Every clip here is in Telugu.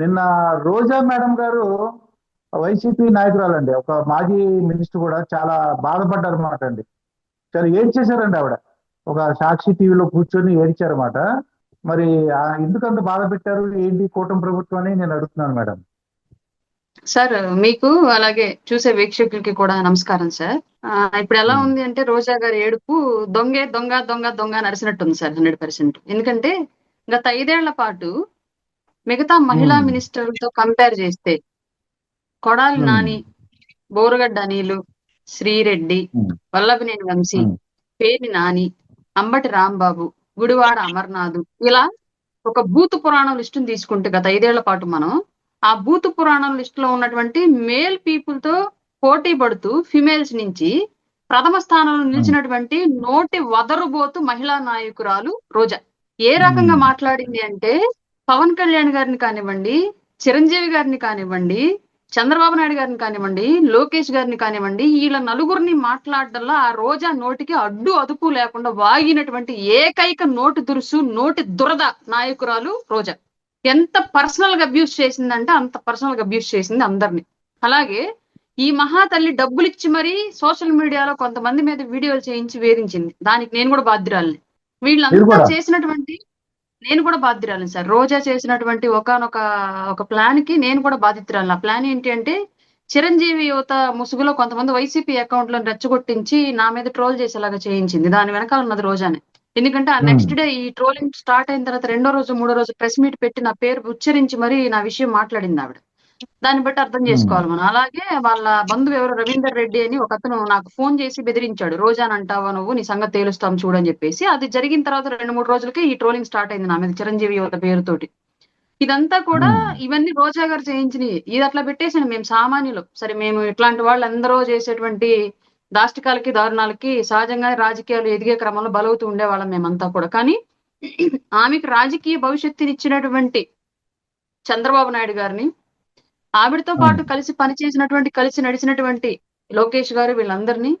నిన్న రోజా మేడం గారు వైసీపీ నాయకురాలండి. ఒక మాజీ మినిస్టర్ కూడా చాలా బాధపడ్డారు అనమాట అండి చాలా ఏడ్చేశారండి ఆవిడ? ఒక సాక్షి టీవీలో కూర్చొని ఏడ్చారన్నమాట. మరి ఆ ఎందుకు అంత బాధ పెట్టారు? ఏంటి కూటమి ప్రభుత్వం అని నేను అడుగుతున్నాను మేడం. సార్ మీకు అలాగే చూసే వీక్షకులకి కూడా నమస్కారం సార్. ఇప్పుడు ఎలా ఉంది అంటే రోజా గారి ఏడుపు దొంగే దొంగ దొంగ దొంగ నడిచినట్టుంది సార్ హండ్రెడ్ పర్సెంట్. ఎందుకంటే గత ఐదేళ్ళ పాటు మిగతా మహిళా. మినిస్టర్లతో కంపేర్ చేస్తే కొడాలి. నాని బోరగడ్డ అనిలు శ్రీరెడ్డి. వల్లభనేని వంశీ. పేర్ని నాని అంబటి రాంబాబు గుడివాడ అమర్నాథ్ ఇలా ఒక భూత పురాణం లిస్టును తీసుకుంటే గత ఐదేళ్ళ పాటు మనం ఆ భూత పురాణం లిస్ట్లో ఉన్నటువంటి మేల్ పీపుల్తో పోటీ పడుతూ ఫిమేల్స్ నుంచి ప్రథమ స్థానంలో నిలిచినటువంటి నోటి వదరుబోతు మహిళా నాయకురాలు రోజా ఏ రకంగా. మాట్లాడింది అంటే పవన్ కళ్యాణ్ గారిని కానివ్వండి చిరంజీవి గారిని కానివ్వండి చంద్రబాబు నాయుడు గారిని కానివ్వండి లోకేష్ గారిని కానివ్వండి వీళ్ళ నలుగురిని మాట్లాడడంలో ఆ రోజా నోటికి అడ్డు అదుపు లేకుండా వాగినటువంటి ఏకైక నోటి దురుసు నోటి దురద నాయకురాలు రోజా. ఎంత పర్సనల్గా అబ్యూస్ చేసిందంటే అంత పర్సనల్గా అబ్యూస్ చేసింది అందరిని. అలాగే ఈ మహాతల్లి డబ్బులు ఇచ్చి మరీ సోషల్ మీడియాలో కొంతమంది మీద వీడియోలు చేయించి వేధించింది. దానికి నేను కూడా బాధ్యురాలిని. వీళ్ళంతా? చేసినటువంటి నేను కూడా బాధ్యురాలిని సార్. రోజా చేసినటువంటి ఒకనొక ఒక ప్లాన్కి నేను కూడా బాధితురాలిని. ఆ ప్లాన్ ఏంటి అంటే చిరంజీవి యువత ముసుగులో కొంతమంది వైసీపీ అకౌంట్లను రెచ్చగొట్టించి నా మీద ట్రోల్ చేసేలాగా చేయించింది. దాని వెనకాల ఉన్నది రోజానే. ఎందుకంటే ఆ Hmm. నెక్స్ట్ డే ఈ ట్రోలింగ్ స్టార్ట్ అయిన తర్వాత రెండో రోజు మూడో రోజు ప్రెస్ మీట్ పెట్టి నా పేరు ఉచ్చరించి మరీ నా విషయం మాట్లాడింది ఆవిడ. దాన్ని బట్టి అర్థం చేసుకోవాలి మనం. అలాగే వాళ్ళ బంధువు ఎవరు రవీందర్ రెడ్డి అని ఒక అతను నాకు ఫోన్ చేసి బెదిరించాడు. రోజాన్ అంటావా నువ్వు? నీ సంగతి తేలుస్తాం చూడని చెప్పేసి. అది జరిగిన తర్వాత రెండు మూడు రోజులకి ఈ ట్రోలింగ్ స్టార్ట్ అయింది నా మీద చిరంజీవి యువత పేరుతోటి. ఇదంతా కూడా. ఇవన్నీ రోజా గారు చేయించినవి ఇది అట్లా పెట్టేసాను మేము సామాన్యులు. సరే మేము ఇట్లాంటి వాళ్ళు అందరూ చేసేటువంటి దాష్టికాలకి దారుణాలకి సహజంగా రాజకీయాలు ఎదిగే క్రమంలో బలవుతూ ఉండేవాళ్ళం మేమంతా కూడా. కానీ ఆమెకు రాజకీయ భవిష్యత్తుని ఇచ్చినటువంటి చంద్రబాబు నాయుడు గారిని ఆవిడతో పాటు కలిసి పనిచేసినటువంటి కలిసి నడిచినటువంటి లోకేష్ గారు వీళ్ళందరినీ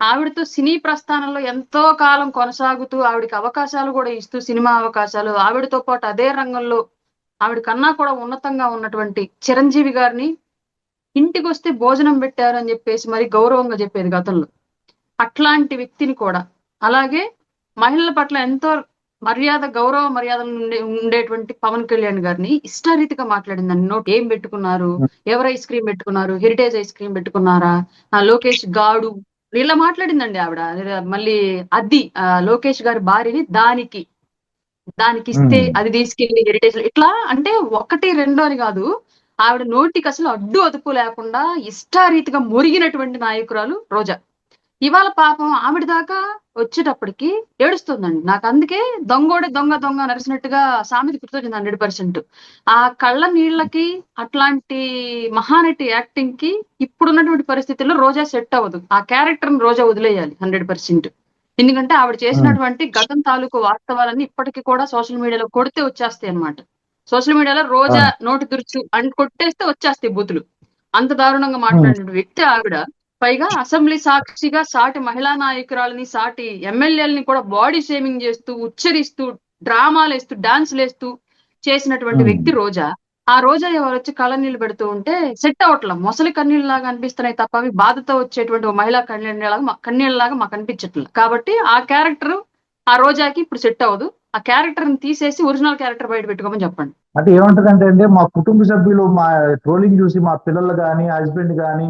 ఆవిడతో సినీ ప్రస్థానంలో ఎంతో కాలం కొనసాగుతూ ఆవిడకి అవకాశాలు కూడా ఇస్తూ సినిమా అవకాశాలు ఆవిడతో పాటు అదే రంగంలో ఆవిడ కన్నా కూడా ఉన్నతంగా ఉన్నటువంటి చిరంజీవి గారిని ఇంటికి వస్తే భోజనం పెట్టారు అని చెప్పేసి మరి గౌరవంగా చెప్పేది గతంలో. అట్లాంటి వ్యక్తిని కూడా. అలాగే మహిళల పట్ల ఎంతో మర్యాద గౌరవ మర్యాదలు ఉండే ఉండేటువంటి పవన్ కళ్యాణ్ గారిని ఇష్టారీతిగా మాట్లాడిందండి నోట్ ఏం పెట్టుకున్నారు? ఎవరు ఐస్ క్రీమ్ పెట్టుకున్నారు? హెరిటేజ్ ఐస్ క్రీమ్ పెట్టుకున్నారా? లోకేష్ గాడు ఇలా మాట్లాడిందండి ఆవిడ. మళ్ళీ అది లోకేష్ గారి భార్యని దానికి దానికి ఇస్తే. అది తీసుకెళ్ళి హెరిటేజ్ ఇట్లా అంటే ఒకటి రెండో అని కాదు. ఆవిడ నోటికి అసలు అడ్డు అదుపు లేకుండా ఇష్టారీతిగా మురిగినటువంటి నాయకురాలు రోజా. ఇవాళ పాపం ఆవిడ దాకా వచ్చేటప్పటికి ఏడుస్తుందండి. నాకు అందుకే దొంగోడే దొంగ దొంగ నరిసినట్టుగా సామెత గుర్తొచ్చింది హండ్రెడ్ పర్సెంట్. ఆ కళ్ళ నీళ్ళకి అట్లాంటి మహానటి యాక్టింగ్కి ఇప్పుడున్నటువంటి పరిస్థితుల్లో రోజా సెట్ అవ్వదు. ఆ క్యారెక్టర్ రోజా వదిలేయాలి హండ్రెడ్ పర్సెంట్. ఎందుకంటే ఆవిడ చేసినటువంటి గతం తాలూకు వాస్తవాలన్నీ ఇప్పటికీ కూడా సోషల్ మీడియాలో కొడితే వచ్చేస్తాయి అన్నమాట. సోషల్ మీడియాలో రోజా నోటి దురుచు అని కొట్టేస్తే వచ్చేస్తాయి బూతులు. అంత దారుణంగా మాట్లాడిన వ్యక్తి ఆవిడ పైగా అసెంబ్లీ సాక్షిగా సాటి మహిళా నాయకురాలని సాటి ఎమ్మెల్యేలని కూడా బాడీ షేమింగ్ చేస్తూ ఉచ్చరిస్తూ డ్రామాలు వేస్తూ డాన్సులు వేస్తూ చేసినటువంటి. వ్యక్తి రోజా. ఆ రోజా ఎవరు వచ్చి కళ్ళ నీళ్ళు పెడుతూ ఉంటే సెట్ అవట్లా మొసలి కన్నీళ్ళు లాగా అనిపిస్తున్నాయి తప్ప అవి బాధతో వచ్చేటువంటి మహిళా కన్నీళ్ళలాగా కన్నీళ్ళలాగా మాకు అనిపించట్లేదు కాబట్టి ఆ క్యారెక్టర్ ఆ రోజాకి ఇప్పుడు సెట్ అవ్వదు. ఆ క్యారెక్టర్ని తీసేసి ఒరిజినల్ క్యారెక్టర్ బయట పెట్టుకోమని చెప్పండి. అంటే ఏమంటదంటే అండి మా కుటుంబ సభ్యులు మా ట్రోలింగ్ చూసి మా పిల్లలు కానీ హస్బెండ్ కానీ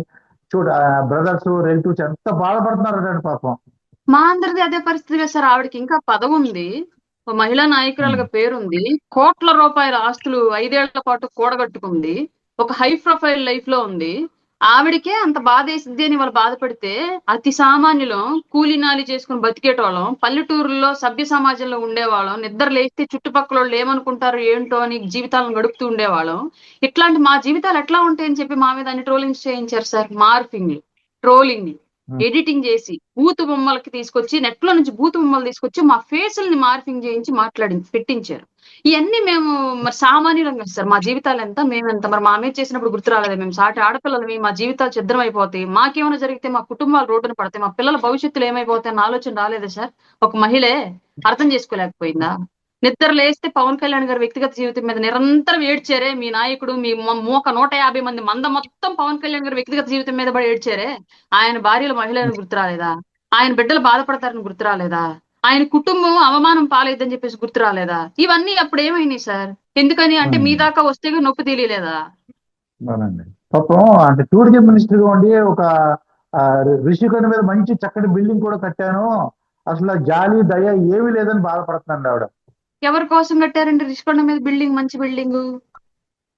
చూడ బ్రదర్స్ రిలేటివ్స్ ఎంత బాధపడుతున్నారంటే పాపం. మా అందరిది అదే పరిస్థితి సార్. ఆవిడకి ఇంకా పదవి ఉంది. మహిళా నాయకురాలుగా పేరుంది. కోట్ల రూపాయల ఆస్తులు ఐదేళ్ళ పాటు కూడగట్టుకుంది. ఒక హై ప్రొఫైల్ లైఫ్లో ఉంది. ఆవిడకే అంత బాధ వేసిద్ది అని వాళ్ళు బాధపడితే అతి సామాన్యులం కూలినాలి చేసుకుని బతికేటోళ్ళం పల్లెటూరులో సభ్య సమాజంలో ఉండేవాళ్ళం నిద్ర లేస్తే చుట్టుపక్కల వాళ్ళు ఏమనుకుంటారు ఏంటో అని జీవితాలను గడుపుతూ ఉండేవాళ్ళం. ఇట్లాంటి మా జీవితాలు ఎట్లా ఉంటాయని చెప్పి మా మీద అన్ని ట్రోలింగ్స్ చేయించారు సార్ మార్ఫింగ్ ట్రోలింగ్ ఎడిటింగ్ చేసి బూతు బొమ్మలకి తీసుకొచ్చి నెట్లో నుంచి బూతు బొమ్మలు తీసుకొచ్చి మా ఫేసుల్ని మార్ఫింగ్ చేయించి మాట్లాడి పెట్టించారు. ఇవన్నీ మేము మరి సామాన్యులం కదా సార్ మా జీవితాలు ఎంత మేమెంత మరి మా మీద చేసినప్పుడు గుర్తు రాలేదా మేము సాటి ఆడపిల్లలవి మా జీవితాలు ఛిద్రం అయిపోతాయి మాకేమైనా జరిగితే మా కుటుంబాలు రోడ్డున పడతాయి మా పిల్లల భవిష్యత్తులో ఏమైపోతాయి అన్న ఆలోచన రాలేదా సార్? ఒక మహిళే అర్థం చేసుకోలేకపోయిందా? నిద్ర లేస్తే పవన్ కళ్యాణ్ గారి వ్యక్తిగత జీవితం మీద నిరంతరం ఏడ్చారే. మీ నాయకుడు మీ మోక నూట యాభై మంది మంద మొత్తం పవన్ కళ్యాణ్ గారి వ్యక్తిగత జీవితం మీద పడి ఏడ్చారే. ఆయన భార్యలు మహిళలను గుర్తురాలేదా? ఆయన బిడ్డలు బాధపడతారని గుర్తురాలేదా? ఆయన కుటుంబం అవమానం పాలైద్దని చెప్పేసి గుర్తురాలేదా? ఇవన్నీ అప్పుడు ఏమైనాయి సార్? ఎందుకని? అంటే మీ దాకా వస్తే నొప్పి తెలియలేదా పాపం అంటే టూరిజం మినిస్టర్ ఉండి ఒక ఆ, ఋషికొండ మీద మంచి చక్కటి బిల్డింగ్ కూడా కట్టాను. అసలు జాలి దయ ఏమీ లేదని బాధపడుతున్నాండి ఆవిడ. ఎవరి కోసం కట్టారండి రిషికొండ మీద బిల్డింగ్ మంచి బిల్డింగ్?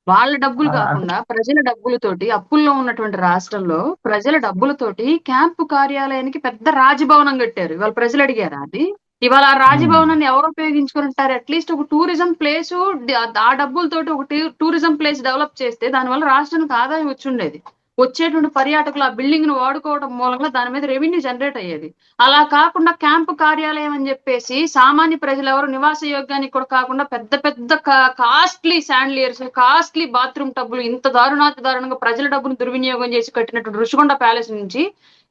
వాళ్ళ డబ్బులు కాకుండా ప్రజల డబ్బులతోటి అప్పుల్లో ఉన్నటువంటి రాష్ట్రంలో ప్రజల డబ్బులతోటి క్యాంపు కార్యాలయానికి పెద్ద రాజభవనం కట్టారు. ఇవాళ ప్రజలు అడిగారా అది? ఇవాళ ఆ రాజభవనాన్ని ఎవరు ఉపయోగించుకుని ఉంటారు అట్లీస్ట్ ఒక టూరిజం ప్లేస్ ఆ డబ్బులతోటి ఒక టూరిజం ప్లేస్ డెవలప్ చేస్తే దానివల్ల రాష్ట్రానికి ఆదాయం వచ్చి ఉండేది. వచ్చేటువంటి పర్యాటకులు ఆ బిల్డింగ్ను వాడుకోవడం మూలంగా దాని మీద రెవెన్యూ జనరేట్ అయ్యేది. అలా కాకుండా క్యాంపు కార్యాలయం అని చెప్పేసి సామాన్య ప్రజలు ఎవరు నివాస యోగ్యానికి కూడా కాకుండా పెద్ద పెద్ద కాస్ట్లీ శాండ్లియర్స్ కాస్ట్లీ బాత్రూమ్ టబ్బులు ఇంత దారుణాతి దారుణంగా ప్రజల డబ్బును దుర్వినియోగం చేసి కట్టినటువంటి రుషికొండ ప్యాలెస్ నుంచి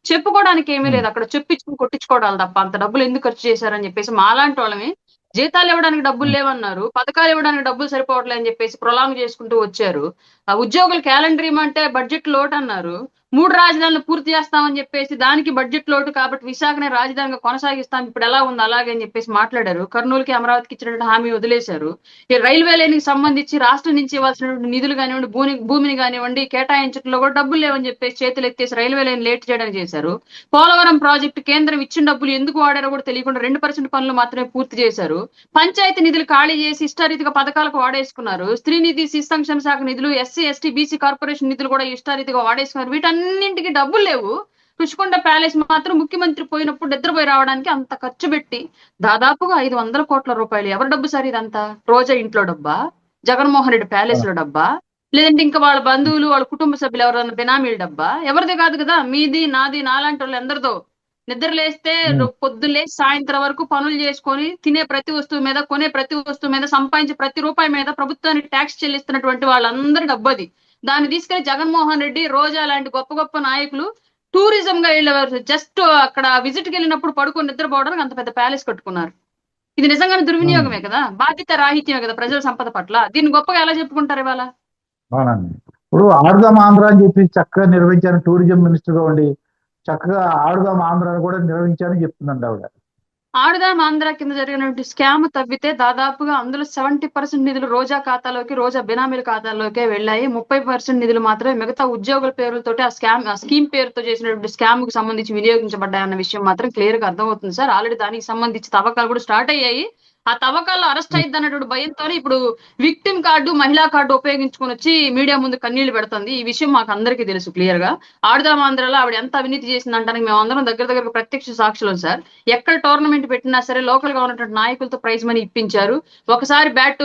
చెప్పుకోవడానికి ఏమీ లేదు. అక్కడ చెప్పించుకుని కొట్టించుకోవడాలి తప్ప అంత డబ్బులు ఎందుకు ఖర్చు చేశారని చెప్పేసి మాలాంటి వాళ్ళమే జీతాలు ఇవ్వడానికి డబ్బులు లేవన్నారు. పథకాలు ఇవ్వడానికి డబ్బులు సరిపోవట్లే అని చెప్పేసి ప్రొలాంగ్ చేసుకుంటూ వచ్చారు. ఉద్యోగులు క్యాలెండర్ ఇవ్వమంటే బడ్జెట్ లోటు అన్నారు. మూడు రాజధానులు పూర్తి చేస్తామని చెప్పేసి దానికి బడ్జెట్ లోటు కాబట్టి విశాఖనే రాజధానిగా కొనసాగిస్తాం. ఇప్పుడు ఎలా ఉంది? అలాగే అని చెప్పేసి మాట్లాడారు. కర్నూలుకి అమరావతికి ఇచ్చినటువంటి హామీ వదిలేశారు. ఈ రైల్వే లైన్కి సంబంధించి రాష్ట్రం నుంచి ఇవ్వాల్సినటువంటి నిధులు కానివ్వండి భూమి భూమిని కానివ్వండి కేటాయించడంలో కూడా డబ్బులు లేవని చెప్పేసి చేతులు ఎత్తేసి రైల్వే లైన్ లేట్ చేయడానికి చేశారు. పోలవరం ప్రాజెక్టు కేంద్రం ఇచ్చిన డబ్బులు ఎందుకు వాడారో కూడా తెలియకుండా రెండు పర్సెంట్ పనులు మాత్రమే పూర్తి చేశారు. పంచాయతీ నిధులు ఖాళీ చేసి ఇష్టారీతిగా పథకాలకు వాడేసుకున్నారు. స్త్రీ నిధి శిశు సంక్షేమ శాఖ నిధులు ఎస్సీ ఎస్టీ బీసీ కార్పొరేషన్ నిధులు కూడా ఇష్టారీతిగా వాడేసుకున్నారు. వీటన్నింటికి డబ్బులు లేవు. రుషికొండ ప్యాలెస్ మాత్రం ముఖ్యమంత్రి పోయినప్పుడు నిద్రపోయి రావడానికి అంత ఖర్చు పెట్టి దాదాపుగా ఐదు వందల కోట్ల రూపాయలు. ఎవరి డబ్బు సార్ ఇదంతా? రోజా ఇంట్లో డబ్బా? జగన్మోహన్ రెడ్డి ప్యాలెస్లో డబ్బా? లేదంటే ఇంకా వాళ్ళ బంధువులు వాళ్ళ కుటుంబ సభ్యులు ఎవరైనా బినామీల డబ్బా? ఎవరిది కాదు కదా? మీది నాది నాలాంటి వాళ్ళు ఎందరిదో నిద్ర లేస్తే లేచి సాయంత్రం వరకు పనులు చేసుకొని తినే ప్రతి వస్తువు మీద కొనే ప్రతి వస్తువు మీద సంపాదించే ప్రతి రూపాయి మీద ప్రభుత్వానికి ట్యాక్స్ చెల్లిస్తున్నటువంటి వాళ్ళందరి డబ్బు అది దాన్ని తీసుకెళ్ళి జగన్మోహన్ రెడ్డి రోజా లాంటి గొప్ప గొప్ప నాయకులు టూరిజం గా వెళ్ళేవారు జస్ట్ అక్కడ విజిట్కి వెళ్ళినప్పుడు పడుకొని నిద్రపోవడానికి అంత పెద్ద ప్యాలెస్ కట్టుకున్నారు. ఇది నిజంగానే దుర్వినియోగమే కదా? బాధ్యత రాహిత్యమే కదా ప్రజల సంపద పట్ల? దీన్ని గొప్పగా ఎలా చెప్పుకుంటారు ఇవాళ? ఇప్పుడు ఆడుదాం ఆంధ్ర అని చెప్పి చక్కగా నిర్వహించాను టూరిజం మినిస్టర్గా ఉండి చక్కగా ఆడుదాం ఆంధ్ర కూడా నిర్వహించానని చెప్తుందండి ఆవిడ. ఆడుదాం ఆంధ్ర కింద జరిగినటువంటి స్కామ్ తవ్వితే దాదాపుగా అందులో సెవెంటీ పర్సెంట్ నిధులు రోజా ఖాతాలోకి రోజా బినామీల ఖాతాలోకే వెళ్ళాయి. ముప్పై పర్సెంట్ నిధులు మాత్రమే మిగతా ఉద్యోగుల పేరులతోటి ఆ స్కామ్ ఆ స్కీమ్ పేరుతో చేసినటువంటి స్కామ్కు సంబంధించి వినియోగించబడ్డాయన్న విషయం మాత్రం క్లియర్గా అర్థమవుతుంది సార్. ఆల్రెడీ దానికి సంబంధించి తవ్వకాలు కూడా స్టార్ట్ అయ్యాయి. ఆ తవ్వకాల్లో అరెస్ట్ అయింది అన్నటువంటి భయంతో ఇప్పుడు విక్టిమ్ కార్డు మహిళా కార్డు ఉపయోగించుకొని వచ్చి మీడియా ముందు కన్నీళ్ళు పెడుతుంది. ఈ విషయం మాకు అందరికీ తెలుసు క్లియర్గా. ఆడదాం ఆంధ్రలో ఆవిడ ఎంత అవినీతి చేసిందంటానికి మేము అందరం దగ్గర దగ్గర ప్రత్యక్ష సాక్షులం సార్. ఎక్కడ టోర్నమెంట్ పెట్టినా సరే లోకల్గా ఉన్నటువంటి నాయకులతో ప్రైజ్ మనీ ఇప్పించారు. ఒకసారి బ్యాట్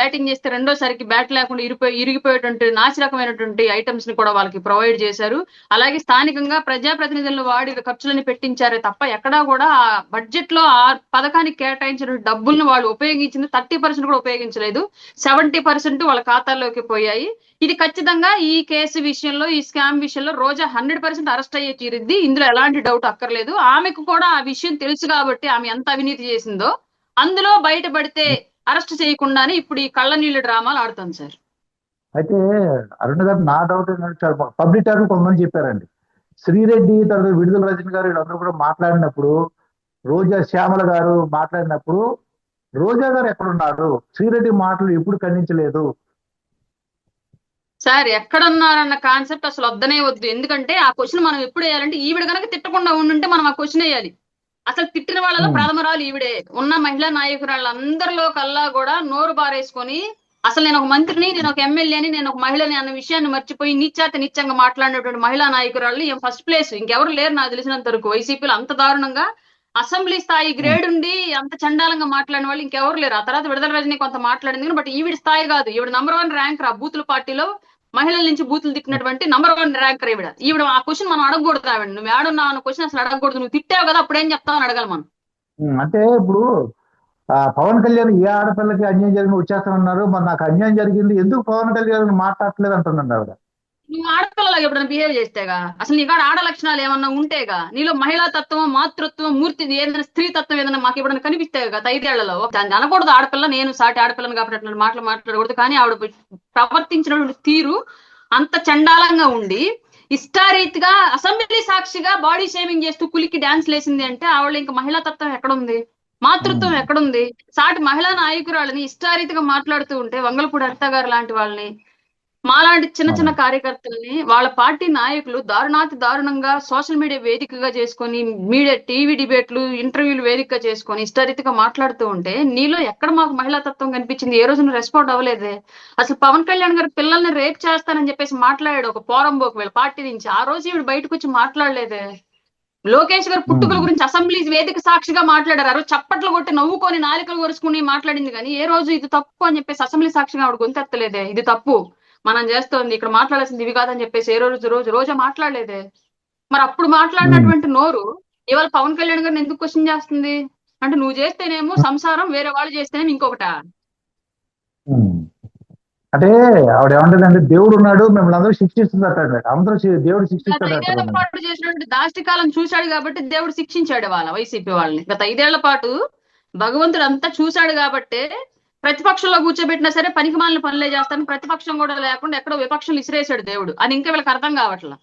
బ్యాటింగ్ చేస్తే రెండోసారికి బ్యాట్ లేకుండా ఇరిపోయి ఇరిగిపోయేటువంటి నాశరకమైనటువంటి ఐటమ్స్ని కూడా వాళ్ళకి ప్రొవైడ్ చేశారు. అలాగే స్థానికంగా ప్రజాప్రతినిధులను వాడి ఖర్చులని పెట్టించారే తప్ప ఎక్కడా కూడా ఆ బడ్జెట్లో ఆ పథకానికి కేటాయించిన డబ్బులు డబ్బులను వాళ్ళు ఉపయోగించింది థర్టీ పర్సెంట్ కూడా ఉపయోగించలేదు. సెవెంటీ పర్సెంట్ వాళ్ళ ఖాతాల్లోకి పోయాయి. ఇది ఖచ్చితంగా ఈ కేసు విషయంలో ఈ స్కామ్ విషయంలో రోజా హండ్రెడ్ పర్సెంట్ అరెస్ట్ అయ్యే తీరుద్ది. ఇందులో ఎలాంటి డౌట్ అక్కర్లేదు. ఆమెకు కూడా ఆ విషయం తెలుసు కాబట్టి ఆమె ఎంత అవినీతి చేసిందో అందులో బయటపడితే అరెస్ట్ చేయకుండానే ఇప్పుడు ఈ కళ్ళ నీళ్ళు డ్రామాలు ఆడుతాం సార్. అయితే అరుణ్ గారు నా డౌట్ ఏంటంటే పబ్లిక్ టాక్ కొంతమంది చెప్పారండి. శ్రీరెడ్డి తర్వాత విడుదల రజన్ గారు వీళ్ళందరూ కూడా మాట్లాడినప్పుడు రోజా శ్యామల గారు మాట్లాడినప్పుడు రోజా గారు ఎక్కడున్నారు? శ్రీరెడ్డి మాటలు ఎప్పుడు ఖండించలేదు. సార్ ఎక్కడున్నారన్న కాన్సెప్ట్ అసలు వద్దనే వద్దు. ఎందుకంటే ఆ క్వశ్చన్ మనం ఎప్పుడు వేయాలంటే ఈవిడ కనుక తిట్టకుండా ఉండుంటే మనం ఆ క్వశ్చన్ వేయాలి. అసలు తిట్టిన వాళ్ళలో. ప్రథమరాలు ఈవిడే. ఉన్న మహిళా నాయకురాళ్ళు అందరిలో కల్లా కూడా నోరు బారేసుకొని అసలు నేను ఒక మంత్రిని నేను ఒక ఎమ్మెల్యేని నేను ఒక మహిళని అన్న విషయాన్ని మర్చిపోయి నిత్యాత నిత్యంగా మాట్లాడినటువంటి మహిళా నాయకురాళ్ళు ఫస్ట్ ప్లేస్ ఇంకెవరు లేరు నాకు తెలిసినంత వరకు. వైసీపీలో అంత దారుణంగా అసెంబ్లీ స్థాయి గ్రేడ్ ఉండి అంత చండాలంగా మాట్లాడిన వాళ్ళు ఇంకెవరు లేరు. ఆ తర్వాత విడుదల రజని కొంత మాట్లాడింది కానీ బట్ ఈవిడ స్థాయి కాదు. ఈవిడ నంబర్ వన్ ర్యాంకర్ ఆ బూతుల పార్టీలో మహిళల నుంచి బూతులు తిట్టినటువంటి నంబర్ వన్ ర్యాంకర్ ఈవిడ. ఈవిడ ఆ క్వశ్చన్ మనం అడగకూడదు ఆవిడ. నువ్వు ఏడున్నావు అన్న క్వశ్చన్ అసలు అడగకూడదు. నువ్వు తిట్టావు కదా అప్పుడేం చెప్తావు అని అడగాలి మనం. అంటే ఇప్పుడు పవన్ కళ్యాణ్ ఏ ఆడపిల్లకి అన్యాయం జరిగింది వచ్చేస్తామన్నారు మరి నాకు అన్యాయం జరిగింది. ఎందుకు పవన్ కళ్యాణ్ మాట్లాడట్లేదు అంటుందండి ఆవిడ. నువ్వు ఆడపిల్లలాగా ఎప్పుడైనా బిహేవ్ చేస్తేగా? అసలు నీకాడ ఆడ లక్షణాలు ఏమన్నా ఉంటేగా? నీలో మహిళా తత్వం మాతృత్వం మూర్తి ఏదైనా స్త్రీ తత్వం ఏదైనా మాకు ఎప్పుడైనా కనిపిస్తాయి కదా ఐదేళ్ళలో? దాన్ని అనకూడదు ఆడపిల్ల నేను సాటి ఆడపిల్లని కాబట్టి మాటలు మాట్లాడకూడదు. కానీ ఆవిడ ప్రవర్తించినటువంటి తీరు అంత చండాలంగా ఉండి ఇష్టారీతిగా అసెంబ్లీ సాక్షిగా బాడీ షేమింగ్ చేస్తూ కులికి డాన్స్ లేసింది అంటే ఆవిడ ఇంకా మహిళా తత్వం ఎక్కడుంది? మాతృత్వం Hmm. ఎక్కడుంది? సాటి మహిళా నాయకురాలని ఇష్టారీతిగా మాట్లాడుతూ ఉంటే వంగలపూడి అనిత గారు లాంటి వాళ్ళని మాలాంటి చిన్న చిన్న. కార్యకర్తల్ని వాళ్ళ పార్టీ నాయకులు దారుణాతి దారుణంగా సోషల్ మీడియా వేదికగా చేసుకొని మీడియా టీవీ డిబేట్లు ఇంటర్వ్యూలు వేదికగా చేసుకొని ఇష్టారీతిగా మాట్లాడుతూ ఉంటే నీలో ఎక్కడ మాకు మహిళా తత్వం కనిపించింది? ఏ రోజు నువ్వు రెస్పాండ్ అవ్వలేదే. అసలు పవన్ కళ్యాణ్ గారు పిల్లల్ని రేప్ చేస్తానని చెప్పేసి మాట్లాడాడు ఒక పోరంబోకు వీళ్ళ పార్టీ నుంచి. ఆ రోజు ఈవిడ బయటకు వచ్చి మాట్లాడలేదే. లోకేష్ గారు పుట్టుకల. గురించి అసెంబ్లీ వేదిక సాక్షిగా మాట్లాడారు. ఆ రోజు చప్పట్లు కొట్టి నవ్వుకొని నాలికలు కొరుచుకుని మాట్లాడింది కానీ ఏ రోజు ఇది తప్పు అని చెప్పేసి అసెంబ్లీ సాక్షిగా ఆవిడ గొంతెత్తలేదే. ఇది తప్పు. మనం చేస్తోంది ఇక్కడ మాట్లాడాల్సింది ఇవి కాదని చెప్పేసి ఏ రోజు రోజు రోజా మాట్లాడలేదే. మరి అప్పుడు మాట్లాడినటువంటి నోరు ఇవాళ పవన్ కళ్యాణ్ గారిని ఎందుకు క్వశ్చన్ చేస్తుంది? అంటే నువ్వు చేస్తేనేమో సంసారం వేరే వాళ్ళు చేస్తేనేమో ఇంకొకట. అంటే ఆవిడ ఏమంటుందంటే దేవుడు ఉన్నాడు మిమ్మల్ని అందరూ శిక్షిస్తుందట అందరూ దేవుడు పాటు చేసినటువంటి దాష్టికాలం చూశాడు కాబట్టి దేవుడు శిక్షించాడు వాళ్ళ వైసీపీ వాళ్ళని. గత ఐదేళ్ళ పాటు భగవంతుడు అంతా చూశాడు కాబట్టి ప్రతిపక్షంలో కూర్చోబెట్టినా సరే పనికి మాలిన పనులే చేస్తాను. ప్రతిపక్షం కూడా లేకుండా ఎక్కడో విపక్షం ఇసిరేసాడు దేవుడు. అని ఇంకా వీళ్ళకి అర్థం కావట్లా.